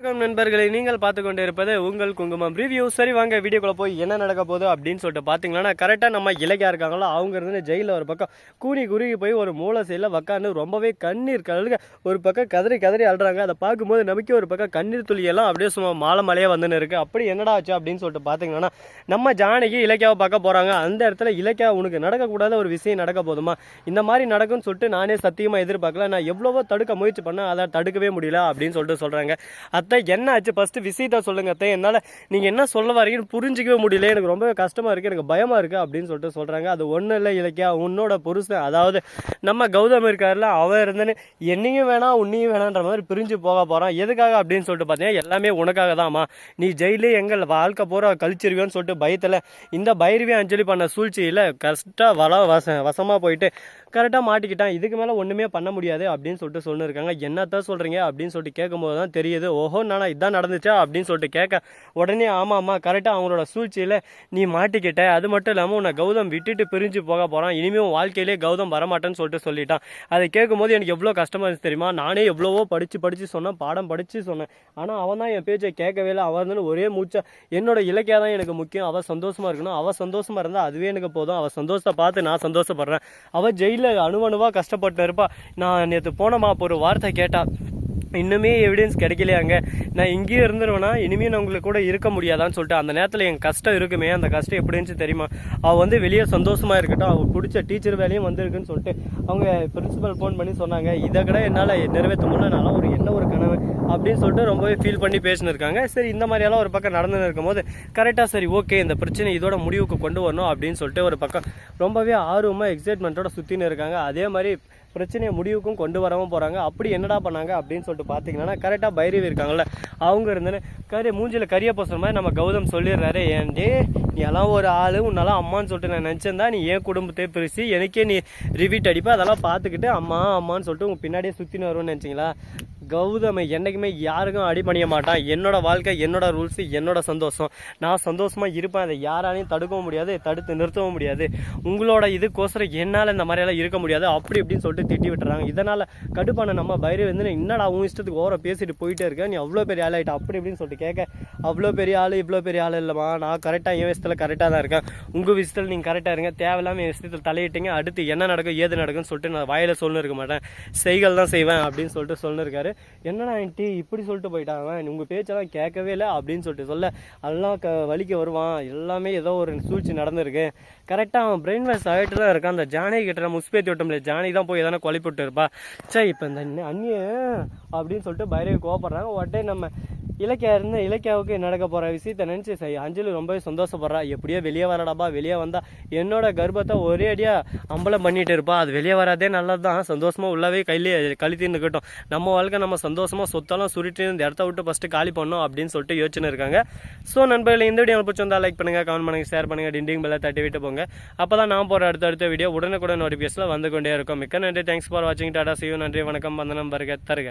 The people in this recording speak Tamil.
வணக்கம் நண்பர்களை நீங்கள் பார்த்து கொண்டு இருப்பது உங்கள் குங்குமம் ரிவ்யூ சரி வாங்க வீடியோக்குள்ளே போய் என்ன நடக்க போகுது அப்படின்னு சொல்லிட்டு பார்த்தீங்கன்னா கரெக்டாக நம்ம இலக்கியா இருக்காங்களோ அவங்க இருந்து ஜெயிலில் ஒரு பக்கம் கூனி குறுகி போய் ஒரு மூளை சைடில் உக்காந்து ரொம்பவே கண்ணீர் கழுக ஒரு பக்கம் கதறி கதறி அழுறாங்க. அதை பார்க்கும்போது நமக்கே ஒரு பக்கம் கண்ணீர் துளியெல்லாம் அப்படியே சும்மா மாலை மலையாக வந்துன்னு இருக்கு. அப்படி என்னடா ஆச்சு அப்படின்னு சொல்லிட்டு பார்த்தீங்கன்னா நம்ம ஜானகி இலக்கியாவை பார்க்க போகிறாங்க அந்த இடத்துல இலக்கியா உனக்கு நடக்கக்கூடாத ஒரு விஷயம் நடக்க போதுமா? இந்த மாதிரி நடக்கும்னு சொல்லிட்டு நானே சத்தியமாக எதிர்பார்க்கல. நான் எவ்வளவோ தடுக்க முயற்சி பண்ணேன். அதை தடுக்கவே முடியல அப்படின்னு சொல்லிட்டு சொல்கிறாங்க அத்தை என்ன ஆச்சு? ஃபஸ்ட்டு விசிட்டா சொல்லுங்க அத்தை. என்னால் நீங்கள் என்ன சொல்ல வரீங்கன்னு புரிஞ்சிக்கவே முடியல. எனக்கு ரொம்பவே கஷ்டமாக இருக்குது எனக்கு பயமாக இருக்குது அப்படின்னு சொல்லிட்டு சொல்கிறாங்க அது ஒன்றும் இல்லை இலக்கியா. உன்னோட புருஷன் அதாவது நம்ம கௌதம் இருக்காருல அவன் இருந்தேன்னு என்னையும் வேணாம் உன்னையும் வேணான்ற மாதிரி பிரிஞ்சு போக போகிறான் எதுக்காக அப்படின்னு சொல்லிட்டு பார்த்தீங்கன்னா எல்லாமே உனக்காக தான்மா நீ ஜெயிலே எங்கள் வாழ்க்கை பூரா கழிச்சிருவியோன்னு சொல்லிட்டு பயத்தில் இந்த பைரவி அஞ்சலி பண்ண சூழ்ச்சியில் கஷ்டம் வள வச வசமாக போயிட்டு கரெக்டாக மாட்டிக்கிட்டான். இதுக்கு மேலே ஒன்றுமே பண்ண முடியாது அப்படின்னு சொல்லிட்டு சொல்லிருக்காங்க. என்னத்தான் சொல்கிறீங்க அப்படின்னு சொல்லிட்டு கேட்கும்போது தான் தெரியுது ஓஹோ நானா இதான் நடந்துச்சா அப்படின்னு சொல்லிட்டு கேட்க உடனே ஆமாம் ஆமாம் கரெக்டாக அவங்களோட சூழ்ச்சியில் நீ மாட்டிக்கிட்ட. அது மட்டும் இல்லாமல் உன்னை கௌதம் விட்டுட்டு பிரிஞ்சு போக போகிறான் இனிமேல் வாழ்க்கையிலே கௌதம் வரமாட்டேன்னு சொல்லிட்டு சொல்லிட்டான். அதை கேட்கும்போது எனக்கு எவ்வளோ கஷ்டமாக இருந்துச்சு தெரியுமா? நானே எவ்வளவோ படித்து படித்து சொன்னேன் பாடம் படித்து சொன்னேன். ஆனால் அவன் தான் என் பேச்சை கேட்கவே இல்லை. அவன் வந்து ஒரே மூச்சா என்னோட இலக்கியா தான் எனக்கு முக்கியம். அவள் சந்தோஷமாக இருக்கணும். அவள் சந்தோஷமாக இருந்தால் அதுவே எனக்கு போதும். அவள் சந்தோஷத்தை பார்த்து நான் சந்தோஷப்படுறேன். அவள் ஜெயிலில் அணுவணுவாக கஷ்டப்பட்டு இருப்பா. நான் நேற்று போனமா அப்போ ஒரு வார்த்தை கேட்டாள் இன்னுமே எவிடன்ஸ் கிடைக்கலையாங்க நான் இங்கேயே இருந்துருவேனா? இனிமேல் நான் உங்களுக்கு கூட இருக்க முடியாதான்னு சொல்லிட்டு அந்த நேரத்தில் என் கஷ்டம் இருக்குமே அந்த கஷ்டம் எப்படி இருந்துச்சு தெரியுமா? அவள் வந்து வெளியே சந்தோஷமாக இருக்கட்டும். அவள் பிடிச்ச டீச்சர் வேலையும் வந்திருக்குன்னு சொல்லிட்டு அவங்க பிரின்ஸிபல் ஃபோன் பண்ணி சொன்னாங்க. இதை கூட என்னால் நிறைவேற்ற முடியல ஒரு என்ன ஒரு கனவு அப்படின்னு சொல்லிட்டு ரொம்பவே ஃபீல் பண்ணி பேசினிருக்காங்க. சரி இந்த மாதிரியெல்லாம் ஒரு பக்கம் நடந்துன்னு இருக்கும்போது கரெக்டாக சரி ஓகே இந்த பிரச்சனை இதோட முடிவுக்கு கொண்டு வரணும் அப்படின்னு சொல்லிட்டு ஒரு பக்கம் ரொம்பவே ஆர்வமாக எக்ஸைட்மெண்ட்டோட சுற்றின்னு இருக்காங்க. அதே மாதிரி பிரச்சனையை முடிவுக்கும் கொண்டு வரவும் போகிறாங்க அப்படி என்னடா பண்ணாங்க அப்படின்னு சொல்லிட்டு பார்த்தீங்கன்னா கரெக்டாக பைரவி இருக்காங்கல்ல. அவங்க இருந்தேன்னு கறி மூஞ்சியில் கரிய போசுற மாதிரி நம்ம கௌதம் சொல்லிடுறாரு. ஏன்டி நீ எல்லாம் ஒரு ஆள் உன்னெல்லாம் அம்மான்னு சொல்லிட்டு நான் நினச்சிருந்தா நீ ஏன் குடும்பத்தை பிரித்து எனக்கே நீ ரிவீட் அடிப்ப? அதெல்லாம் பார்த்துக்கிட்டு அம்மா அம்மான்னு சொல்லிட்டு உங்கள் பின்னாடியே சுற்றின்னு வருவோன்னு நினச்சிங்களா? கௌதமை என்றைக்குமே யாருக்கும் அடிபணிய மாட்டான். என்னோட வாழ்க்கை என்னோட ரூல்ஸு என்னோட சந்தோஷம். நான் சந்தோஷமாக இருப்பேன். அதை யாராலையும் தடுக்கவும் முடியாது தடுத்து நிறுத்தவும் முடியாது. உங்களோட இதுக்கோசரம் என்னால் இந்த மாதிரியெல்லாம் இருக்க முடியாது. அப்படி இப்படின்னு சொல்லிட்டு திட்டி விட்டுறாங்க. இதனால் கடுப்பான நம்ம பைரவி வந்து என்னடா உன் இஷ்டத்துக்கு ஓர பேசிட்டு போயிட்டே இருக்க? நீ அவ்வளோ பெரிய ஆள் ஆகிட்ட அப்படி இப்படின்னு சொல்லிட்டு கேட்க அவ்வளோ பெரிய ஆள் இவ்வளோ பெரிய ஆள் இல்லைம்மா. நான் கரெக்டாக என் விஷயத்தில் கரெக்டாக தான் இருக்கேன். உங்கள் விஷயத்தில் நீங்கள் கரெக்டாக இருங்க. தேவையில்லாமல் என் விஷயத்தில் தலையிட்டீங்க. அடுத்து என்ன நடக்கும் ஏது நடக்கும்னு சொல்லிட்டு நான் வாயில் சொல்லு இருக்க மாட்டேன். செய்கள் தான் செய்வேன் அப்படின்னு சொல்லிட்டு சொல்லிருக்காரு என்னடா ஆண்டி இப்படி சொல்லிட்டு போயிட்டாங்க. அவன் உங்கள் பேச்செல்லாம் கேட்கவே இல்லை அப்படின்னு சொல்லிட்டு சொல்ல எல்லாம் க வலிக்க வருவான். எல்லாமே ஏதோ ஒரு சூழ்ச்சி நடந்திருக்கு. கரெக்டாக அவன் பிரெயின் வாஷ் ஆகிட்டு தான் இருக்கான். அந்த ஜானகி கிட்ட நம்ம உஸ்பேத்தி விட்டோம்ல ஜானகி தான் போய் எதனா குழப்பிட்டு இருப்பா சே இப்போ இந்த அண்ணிய அப்படின்னு சொல்லிட்டு பைரவி கோவப்படுறாங்க. உடனே நம்ம இலக்கியா இருந்து இலக்கியாவுக்கு நடக்க போகிற விஷயத்த நினச்சி சரி அஞ்சலி ரொம்பவே சந்தோஷப்படுறா. எப்படியோ வெளியே வரடாப்பா வெளியே வந்தா. என்னோட கர்ப்பத்தை ஒரே அடியாக அம்பலம் பண்ணிட்டு இருப்பா. அது வெளியே வராதே நல்லது தான் சந்தோஷமாக உள்ளவே கையிலே கழுத்தின்னு இருக்கட்டும் நம்ம வாழ்க்கை நம்ம சந்தோஷமாக சொத்தெல்லாம் சுருட்டி இந்த இடத்த விட்டு ஃபஸ்ட்டு காலி பண்ணோம் அப்படின்னு சொல்லிட்டு யோசனை இருக்காங்க. ஸோ நண்பர்களே இந்த வீடியோ பிடிச்சிருந்தா லைக் பண்ணுங்கள் கமெண்ட் பண்ணுங்கள் ஷேர் பண்ணுங்கள் டிண்டிங் பெல்லை தட்டி விட்டு போங்க. அப்போ தான் நான் போகிற அடுத்த அடுத்த வீடியோ உடனுக்குடன் நோட்டிஃபிகேஷனில் வந்து கொண்டே இருக்கும். மிக்க நன்றி. தேங்க்ஸ் ஃபார் வாட்சிங் டாடா சியூ நன்றி வணக்கம். வந்தனம் பருக தருக.